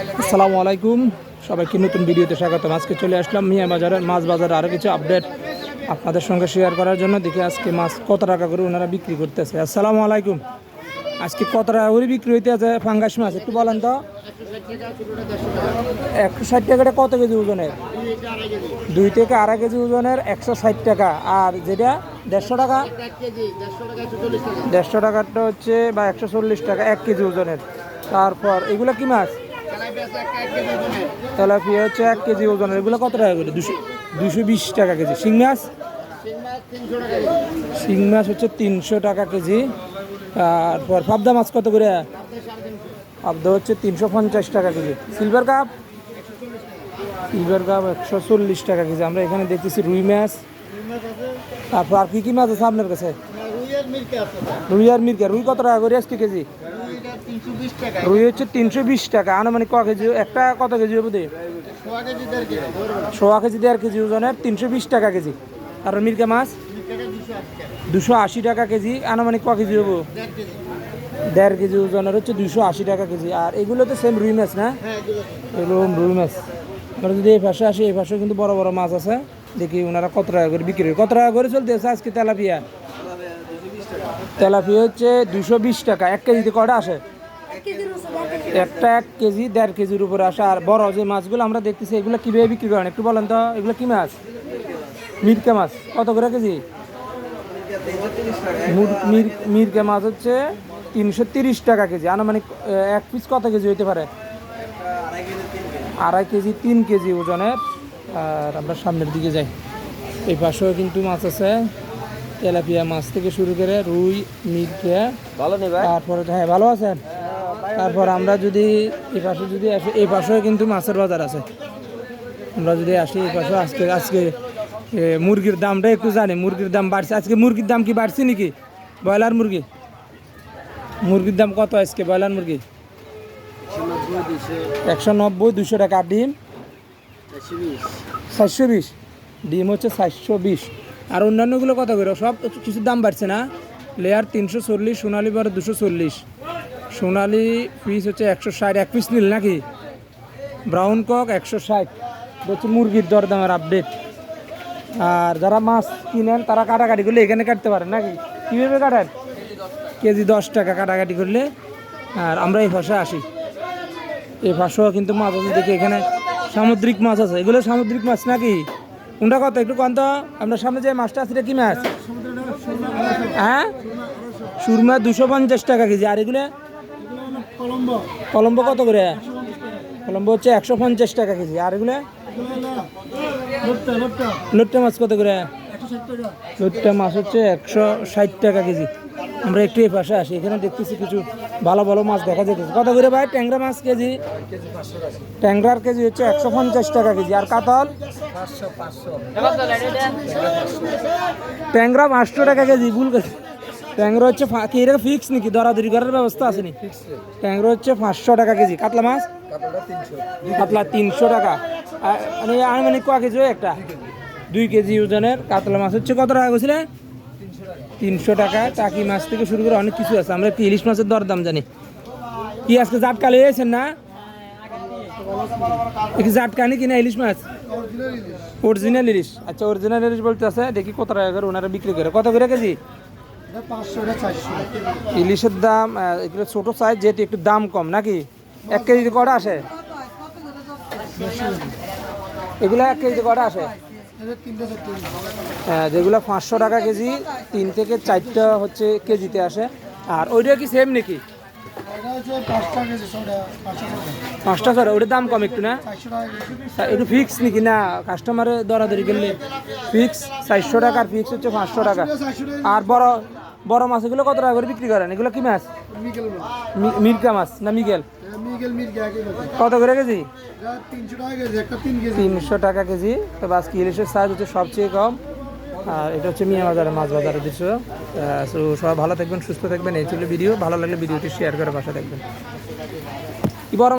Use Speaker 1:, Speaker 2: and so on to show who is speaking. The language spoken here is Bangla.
Speaker 1: আসসালামু আলাইকুম। সবাইকে নতুন ভিডিওতে স্বাগতম। আজকে চলে আসলাম মিয়া বাজারের মাছ বাজারে আরও কিছু আপডেট আপনাদের সঙ্গে শেয়ার করার জন্য। দেখি আজকে মাছ কত টাকা করে ওনারা বিক্রি করতেছে। আসসালামু আলাইকুম। আজকে কত টাকা করে বিক্রি হইতে আছে ফাঙ্গাস মাছ? একটু বলেন তো। একশো ষাট টাকাটা কত কেজি ওজনের? দুই থেকে আড়াই কেজি ওজনের একশো ষাট টাকা। আর যেটা দেড়শো টাকা? দেড়শো টাকাটা হচ্ছে বা একশো চল্লিশ টাকা, এক কেজি ওজনের। তারপর এগুলো কি মাছ? তেলাপিয়া হচ্ছে এক কেজি ওজনের। এগুলো কত টাকা করে? দুশো দুশো বিশ টাকা কেজি। শিং মাছ? শিং মাছ হচ্ছে তিনশো টাকা কেজি। তারপর পাবদা মাছ কত করে? পাবদা হচ্ছে তিনশো পঞ্চাশ টাকা KG. Silver cup? Silver cup একশো চল্লিশ টাকা কেজি। আমরা এখানে দেখতেছি রুই মাছ। তারপর আর কি কি মাছ আছে আপনার কাছে? রুই আর মির্কা রুই কত টাকা করে আজকে কেজি? রুই হচ্ছে তিনশো বিশ টাকা। আনুমানিক ক কেজি? একটা কত কেজি হবে দে? সোয়া কেজি দেড় কেজি। ওজনের তিনশো বিশ টাকা কেজি। আর মির্কা মাছ? দুশো আশি টাকা। কেজি। আনুমানিক ক কেজি হব? দেড় কেজি। ওজনের হচ্ছে দুশো আশি টাকা কেজি। আর এগুলো তো সেম রুই মাছ না? এগুলো রুই মাছ। আমরা যদি এই পাশে আসি এই পাশে কিন্তু বড় বড় মাছ আছে। দেখি ওনারা কত টাকা করে বিক্রি করে কত টাকা করে চলতেছে আজকে তেলাপিয়া? তেলাপিয়া হচ্ছে দুশো বিশ টাকা, এক কেজিতে কটা আসে? একটা এক কেজি, দেড় কেজির উপরে আসে। আর বড় যে মাছগুলো আমরা দেখতেছি, এগুলো কীভাবে বিক্রি করেন? একটু বলেন তো, এগুলো কি মাছ? মিরকা মাছ। কত করে কেজি? মুর- মির- মিরকা মাছ হচ্ছে তিনশো তিরিশ টাকা কেজি। আনুমানিক এক পিস কত কেজি হইতে পারে? আড়াই কেজি, তিন কেজি ওজনের। আর আমরা সামনের দিকে যাই। এই পাশেও কিন্তু মাছ আছে। তেলাপিয়া মাছ থেকে শুরু করে রুই মিরকা
Speaker 2: ভালো নেই ভাই?
Speaker 1: তারপরে হ্যাঁ ভালো আছেন? তারপর আমরা যদি এই পাশে যদি আসি এই পাশেও কিন্তু মাছের বাজার আছে। আমরা যদি আসি এই পাশে আজকে আজকে মুরগির দামটা একটু জানি। মুরগির দাম বাড়ছে। আজকে মুরগির দাম কি বাড়ছে নাকি? ব্রয়লার মুরগি? মুরগির দাম কত আজকে ব্রয়লার মুরগি? একশো নব্বই দুশো টাকা। ডিম? সাতশো বিশ। ডিম হচ্ছে সাতশো বিশ। আর অন্যান্যগুলো কত করে? সব কিছু দাম বাড়ছে না। লেয়ার তিনশো চল্লিশ, সোনালি বারো দুশো চল্লিশ। সোনালি পিস হচ্ছে একশো ষাট। এক পিস নিল নাকি? ব্রাউন কক একশো ষাট। হচ্ছে মুরগির দরদামের আপডেট আর যারা মাছ কিনেন, তারা কাটাকাটি করলে এখানে কাটতে পারেন নাকি? কীভাবে কাটেন? কেজি দশ টাকা কাটাকাটি করলে। আর আমরা এই ভাষায় আসি। এই পাশেও কিন্তু মাছ আছে। দেখি এখানে সামুদ্রিক মাছ আছে। এগুলো সামুদ্রিক মাছ নাকি? কোনটা কত? একটু কত আপনার সামনে যে মাছটা আছে কি মাছ? হ্যাঁ? সুরমা দুশো পঞ্চাশ টাকা কেজি। আর এগুলো? কলম্বো কত করে? কলম্বো হচ্ছে একশো পঞ্চাশ টাকা কেজি। আর এগুলো? লোট্টা মাছ কত করে? লোট্টা মাছ হচ্ছে একশো ষাট টাকা কেজি। আমরা একটু এই পাশে আসি, এখানে দেখতেছি কিছু ভালো ভালো মাছ দেখা যেতেছে কত করে ভাই? ট্যাংরা মাছ কেজি? ট্যাংরার কেজি হচ্ছে একশো পঞ্চাশ টাকা কেজি। আর কাতল? ট্যাংরা পাঁচশো টাকা কেজি, ভুল গেছে ট্যাংরা হচ্ছে এটা ফিক্স নাকি? দরাদরি করার ব্যবস্থা আছে নি ট্যাংরা হচ্ছে পাঁচশো টাকা কেজি। কাতলা মাছ? কাতলা তিনশো টাকা। মানে আনুমানিক ক কেজি একটা? দুই কেজি ওজনের কাতলা মাছ। হচ্ছে কত টাকা গেছিলে তিনশো টাকা টাকি মাছ থেকে শুরু করে অনেক কিছু আছে। আমরা ইলিশ মাছের দরদাম জানি। কি আজকে জাটকা লিয়েছেন না? কি জাটকানি কিনা ইলিশ মাছ? অরিজিনাল ইলিশ। আচ্ছা অরিজিনাল ইলিশ বলতে আছে, দেখি কত টাকা করে ওনারা বিক্রি করে। কত করে কেজি? ইলিশের দাম এগুলো ছোট সাইজ যেটি একটু দাম কম, নাকি? এক কেজিতে কটা আসে? এগুলো এক কেজি কটা আসে? যেগুলো পাঁচশো টাকা কেজি তিন থেকে চারটা হচ্ছে কেজিতে আসে। আর ওইটা কি সেম নাকি? পাঁচটা ছড়া ওটার দাম কম একটু না? একটু ফিক্স নাকি? না কাস্টমারে দরাদরি করলে ফিক্স চারশো টাকা আর ফিক্স হচ্ছে পাঁচশো টাকা। আর বড় বড় মাছ এগুলো কত টাকা করে বিক্রি করেন? এগুলো কি মাছ? মিরকা মাছ না মিগেল? কত করে কেজি? তিনশো টাকা কেজি তো বাস কি ইলিশের সাইজ হচ্ছে সবচেয়ে কম? আর এটা হচ্ছে মিয়া বাজারের মাছ বাজারের দৃশ্য। সো সবাই ভালো থাকবেন সুস্থ থাকবেন। এই ছিল ভিডিও ভালো লাগলে ভিডিওটি শেয়ার করে বাসা থাকবেন।